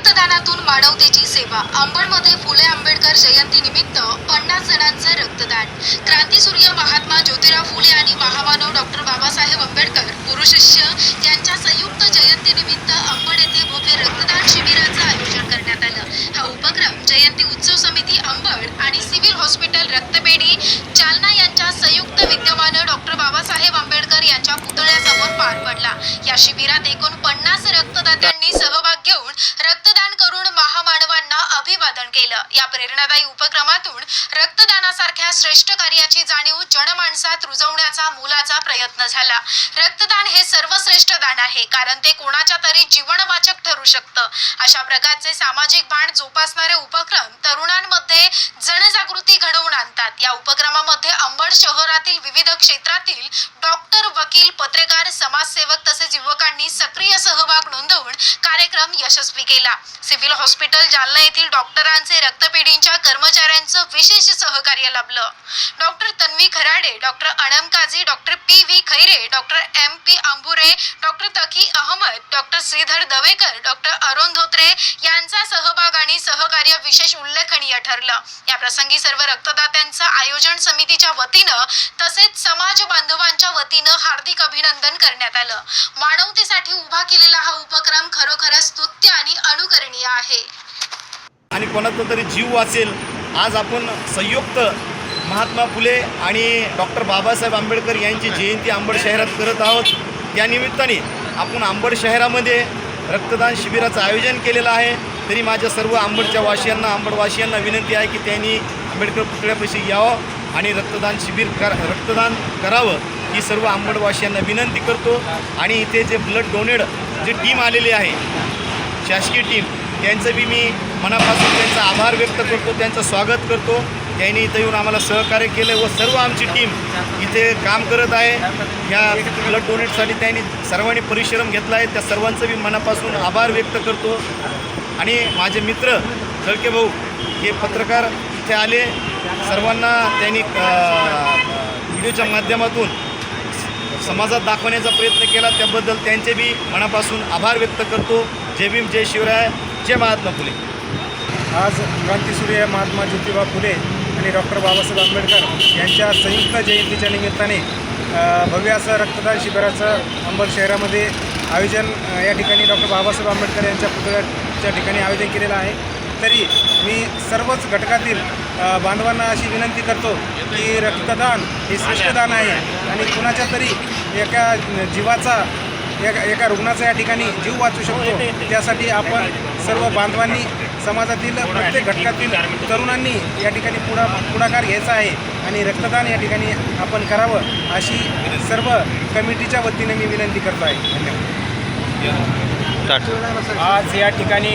रक्तदानातून मानवतेची सेवा. अंबडमध्ये फुले आंबेडकर जयंती निमित्त पन्नास जणांचं रक्तदान. क्रांतीसूर्य महात्मा ज्योतिराव फुले आणि महामानव डॉक्टर बाबासाहेब आंबेडकर गुरुशिष्य यांच्या संयुक्त जयंती निमित्त अंबड येथे भव्य रक्तदान शिबिराचं आयोजन करण्यात आलं. हा उपक्रम जयंती उत्सव समिती अंबड आणि सिव्हिल हॉस्पिटल रक्तपेढी जालना यांच्या संयुक्त विद्यमानं डॉक्टर बाबासाहेब आंबेडकर यांच्या पुतळ्यासमोर पार पडला. या शिबिरात एकूण पन्नास रक्तदात्यांनी सहभाग घेऊन रक्तदान करून महामानवांना अभिवादन केलं. या प्रेरणादायी उपक्रमातून रक्तदानासारख्या श्रेष्ठ कार्याची जाणीव जनमानसात रुजवण्याचा मोलाचा प्रयत्न झाला. रक्तदान हे सर्वश्रेष्ठ दान आहे कारण ते कोणाच्या तरी जीवनवाचक ठरू शकतं. अशा प्रकारचे सामाजिक भान जोपासणारे उपक्रम तरुणांमध्ये जनजागृती घडवून आणतात. या उपक्रमामध्ये अंबड शहरातील विविध क्षेत्रातील डॉक्टर वकील पत्रकार समाजसेवक तसेच युवकांनी सक्रिय सहभाग नोंदवून कार्यक्रम यशस्वी केला. सिव्हिल हॉस्पिटल जालना येथील डॉक्टरांचे रक्तपेढींच्या कर्मचाऱ्यांचं विशेष सहकार्य लाभलं. Doctor Tanvi Kharade doctor Anam Kazi doctor P V Khaire doctor M P Ambure डॉ डॉक्टर श्रीधर दवेकर डॉक्टर अरुण धोत्रे यांचा सहभाग आणि सहकार्य विशेष उल्लेखनीय ठरलं. या प्रसंगी सर्व रक्तदात्यांचं आयोजन समितीच्या वतीनं तसेच समाज बांधवांच्या वतीनं हार्दिक अभिनंदन करण्यात आलं. मानवतेसाठी उभा केलेला हा उपक्रम खरोखरच स्तुत्य आणि अनुकरणीय आहे. आणि कोणाचा तरी जीव वाचेल आज आपण संयुक्त महात्मा फुले आणि डॉक्टर बाबासाहेब आंबेडकर यांची जयंती आंबड शहरात करत आहोत. त्यानिमित्ताने आपण आंबड शहरामध्ये रक्तदान शिबिराचं आयोजन केलेलं आहे. तरी माझ्या सर्व आंबडच्या वासियांना आंबडवासियांना विनंती आहे की त्यांनी आंबेडकर पुतळ्यापाशी यावं आणि रक्तदान शिबिर कर रक्तदान करावं ही सर्व आंबडवासियांना विनंती करतो. आणि इथे जे ब्लड डोनेट जी टीम आलेली आहे शासकीय टीम त्यांचं बी मी मनापासून त्यांचा आभार व्यक्त करतो त्यांचं स्वागत करतो. त्यांनी इथं येऊन आम्हाला सहकार्य केलं व सर्व आमची टीम इथे काम करत आहे. ह्या ब्लड डोनेटसाठी त्यांनी सर्वांनी परिश्रम घेतला आहे. त्या सर्वांचं मी मनापासून आभार व्यक्त करतो. आणि माझे मित्र जळके भाऊ हे पत्रकार इथे आले. सर्वांना त्यांनी व्हिडिओच्या माध्यमातून समाजात दाखवण्याचा प्रयत्न केला. त्याबद्दल त्यांचे बी मनापासून आभार व्यक्त करतो. जय भीम जय शिवराय जय महात्मा फुले. आज क्रांतीसूर्य महात्मा ज्योतिबा फुले आणि डॉक्टर बाबासाहेब आंबेडकर यांच्या संयुक्त जयंतीच्या निमित्ताने भव्य असं रक्तदान शिबिराचं अंबड शहरामध्ये आयोजन या ठिकाणी डॉक्टर बाबासाहेब आंबेडकर यांच्या पुतळ्याच्या ठिकाणी आयोजन केलेलं आहे. तरी मी सर्वच घटकातील बांधवांना अशी विनंती करतो की रक्तदान हे श्रेष्ठदान आहे आणि कुणाच्या तरी एका जीवाचा एका एका रुग्णाचा या ठिकाणी जीव वाचू शकतो. त्यासाठी आपण सर्व बांधवांनी समाजातील प्रत्येक घटकातील तरुणांनी या ठिकाणी पुढा पुढाकार घ्यायचा आहे आणि रक्तदान या ठिकाणी आपण करावं अशी सर्व कमिटीच्या वतीने मी विनंती करतो आहे. धन्यवाद. आज या ठिकाणी